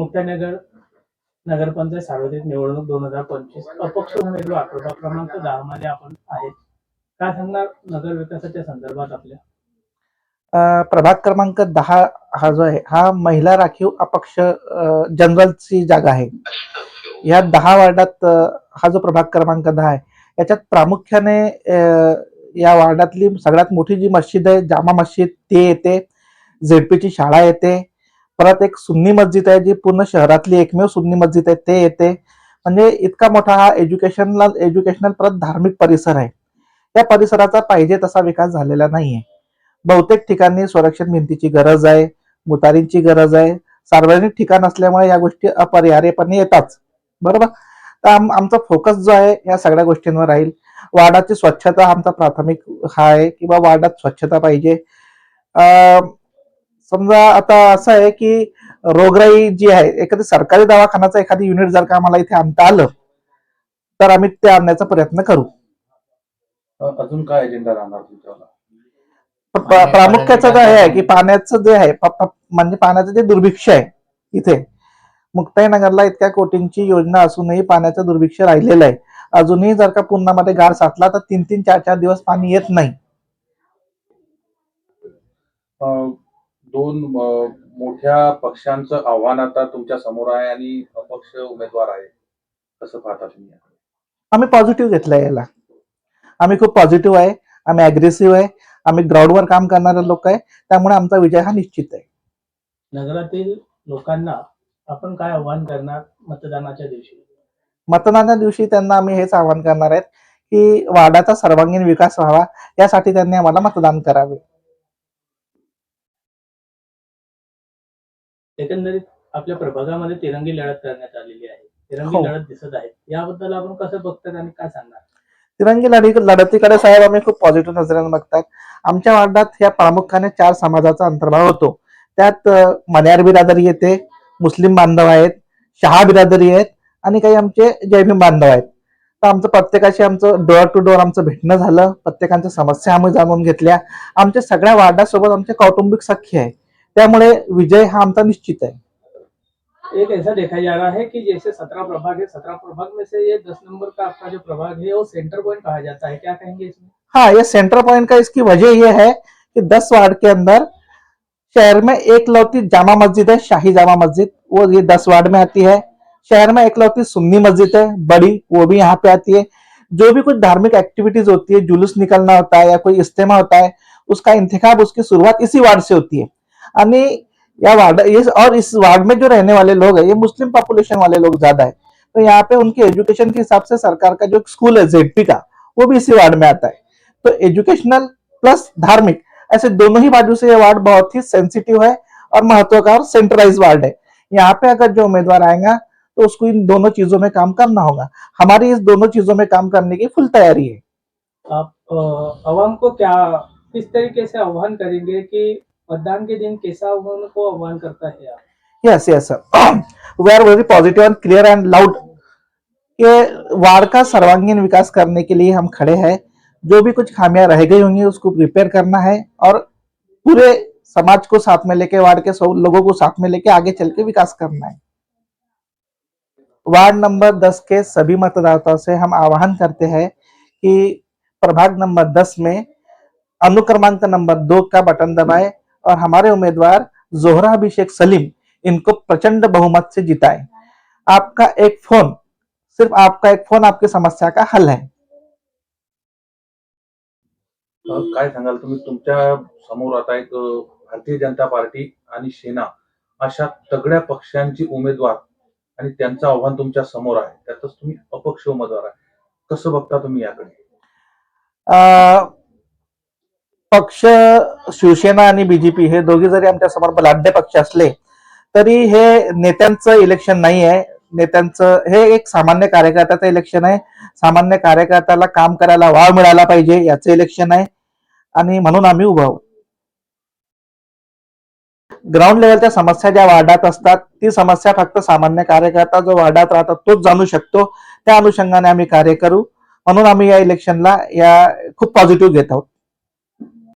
मुक्तानगर नगरपंचायत सार्वत्रिक निवडणूक दोन हजार पंचवीस अपक्ष उमेदवार प्रभाग क्रमांक दहा मध्ये आपण आहेत. काय सांगणार नगर विकासाच्या संदर्भात आपल्या? प्रभाग क्रमांक दहा हा जो आहे हा महिला राखीव अपक्ष जनरलची जागा आहे. या दहा वार्डात हा जो प्रभाग क्रमांक दहा आहे याच्यात प्रामुख्याने या वार्डातली सगळ्यात मोठी जी मस्जिद आहे जामा मस्जिद ती येते. झेडपीची शाळा येते. परत एक सुन्नी मस्जिद आहे जी पूर्ण शहरातली एकमेव सुन्नी मस्जिद आहे ते येते. म्हणजे इतका मोठा हा एज्युकेशनला एज्युकेशनल परत धार्मिक परिसर आहे. त्या परिसराचा पाहिजे तसा विकास झालेला नाहीये. बहुतेक ठिकाणी संरक्षण भिंतीची गरज आहे मुतारींची गरज आहे. सार्वजनिक ठिकाण असल्यामुळे या गोष्टी अपरिहार्यपणे येतात. बरोबर? तर आम आमचा फोकस जो आहे या सगळ्या गोष्टींवर राहील. वार्डाची स्वच्छता आमचा प्राथमिक हा आहे किंवा वार्डात स्वच्छता पाहिजे. अं, समजा आता असं आहे की रोगराई जी आहे एखादी सरकारी दवाखान्याचं एखादी युनिट जर का आम्हाला इथे आणता आलं तर आम्ही ते आणण्याचा प्रयत्न करू. अजून काय एजेंडा राहणार प्रामुख्याचं काय आहे की पाण्याचं जे आहे म्हणजे पाण्याचं जे दुर्भिक्ष आहे इथे मुक्ताईनगरला इतक्या कोटींची योजना असूनही पाण्याचं दुर्भिक्ष राहिलेलं आहे. अजूनही जर का पुन्हामध्ये गार साचला तर तीन तीन चार चार दिवस पाणी येत नाही. दोन मोठ्या पक्षांचं आव्हान आता तुमच्यासमोर आहे आणि अपक्ष उमेदवार आहे. कसं पाहता तुम्ही? आम्ही पॉझिटिव्ह घेतलंय याला. आम्ही खूप पॉझिटिव्ह आहे. आम्ही अग्रेसिव्ह आहे. आम्ही ग्राउंडवर काम करणारे लोक आहे. त्यामुळे आमचा विजय हा निश्चित आहे. नगरातील लोकांना आपण काय आव्हान करणार मतदानाच्या दिवशी? मतदानाच्या दिवशी त्यांना आम्ही हेच आवाहन करणार आहेत की वार्डाचा सर्वांगीण विकास व्हावा. यासाठी त्यांनी आम्हाला मतदान करावे. एकंदरीत आपल्या प्रभागामध्ये तिरंगी लढत करण्यात आलेली आहे. तिरंगी हो. लढत दिसत आहे याबद्दल आपण कसं बघतात आणि काय सांगणार? तिरंगी लढी लढतीकडे साहेब आम्ही खूप पॉझिटिव्ह नजरेने बघतात. आमच्या वार्डात या प्रामुख्याने चार समाजाचा अंतर्भाव होतो. त्यात अ, मन्यार बिरादरी येते मुस्लिम बांधव आहेत शहा बिरादरी आहेत आणि काही आमचे जयभीम बांधव आहेत. तर आमचं प्रत्येकाशी आमचं डोअर टू डोअर आमचं भेटणं झालं. प्रत्येकांच्या समस्या आम्ही जाणून घेतल्या. आमच्या सगळ्या वार्डासोबत आमचे कौटुंबिक सख्य आहे त्यामुळे विजय हा आमचा निश्चित आहे. एक ऐसा देखा जा रहा है कि जैसे सत्रह प्रभाग है सत्रह प्रभाग में से ये दस नंबर का आपका जो प्रभाग है वो सेंटर पॉइंट कहा जाता है। क्या कहेंगे इसमें? हाँ ये सेंटर पॉइंट का इसकी वजह ये है कि दस वार्ड के अंदर शहर में एक लौती जामा मस्जिद है शाही जामा मस्जिद। वो ये दस वार्ड में आती है। शहर में एक लौती सुन्नी मस्जिद है बड़ी वो भी यहाँ पे आती है। जो भी कुछ धार्मिक एक्टिविटीज़ होती है जुलूस निकलना होता है या कोई इज्तेमा होता है उसका इंतखाब उसकी शुरुआत इसी वार्ड से होती है। या वार्ड, ये और इस वार्ड में जो रहने वाले लोग हैं, ये मुस्लिम पॉपुलेशन वाले लोग ज़्यादा है। तो यहाँ पे उनके एजुकेशन के हिसाब से सरकार का जो स्कूल है जेडपी का, वो भी इसी वार्ड में आता है। तो एजुकेशनल प्लस धार्मिक, ऐसे दोनों ही बाजू से ये वार्ड बहुत ही सेंसिटिव है और महत्व का और सेंट्रलाइज वार्ड है। यहाँ पे अगर जो उम्मीदवार आएगा तो उसको इन दोनों चीज़ों में काम करना होगा। हमारी इस दोनों चीज़ों में काम करने की फुल तैयारी है। आप आवाम को क्या, किस तरीके से आह्वान करेंगे कि मतदान के दिन कैसा उनको आह्वान करता है yes yes sir we are very positive and clear and loud ये वार्ड का सर्वांगीण विकास करने के लिए हम खड़े हैं। जो भी कुछ खामियाँ रह गई होंगी, उसको रिपेयर करना है और पूरे समाज को साथ में लेके, वार्ड के सब लोगों को साथ में लेके आगे चल के विकास करना है। वार्ड नंबर 10 के सभी मतदाताओं से हम आह्वान करते हैं कि प्रभाग नंबर 10 में अनुक्रमांक नंबर दो का बटन दबाएँ। और हमारे उम्मीदवार जोहरा अभिषेक सलीम इनको प्रचंड बहुमत से जिताएं। आपका एक फोन सिर्फ आपका एक फोन आपकी समस्या का हल है। काय सांगाल तुम्ही? तुमच्यासमोर आता एक भारतीय जनता पार्टी आणि सेना अशा तगड्या पक्षांची उमेदवार आणि त्यांचं आव्हान तुमच्यासमोर आहे. त्यातच तुम्ही अपक्ष उमेदवार आहे. कसं बघता तुम्ही याकडे? अं, पक्ष शिवसेना आणि बीजेपी हे दोघे जरी आमच्यासमोर बलाढ्य पक्ष असले तरी हे नेत्यांचं इलेक्शन नाही आहे नेत्यांचं हे एक सामान्य कार्यकर्त्याचं इलेक्शन आहे. सामान्य कार्यकर्त्याला काम करायला वाव मिळाला पाहिजे याचं इलेक्शन आहे. आणि म्हणून आम्ही उभं आहोत. ग्राउंड लेवलच्या समस्या ज्या वार्डात असतात ती समस्या फक्त सामान्य कार्यकर्ता जो वार्डात राहतात तोच जाणू शकतो. त्या अनुषंगाने आम्ही कार्य करू. म्हणून आम्ही या इलेक्शनला या खूप पॉझिटिव्ह घेत आहोत.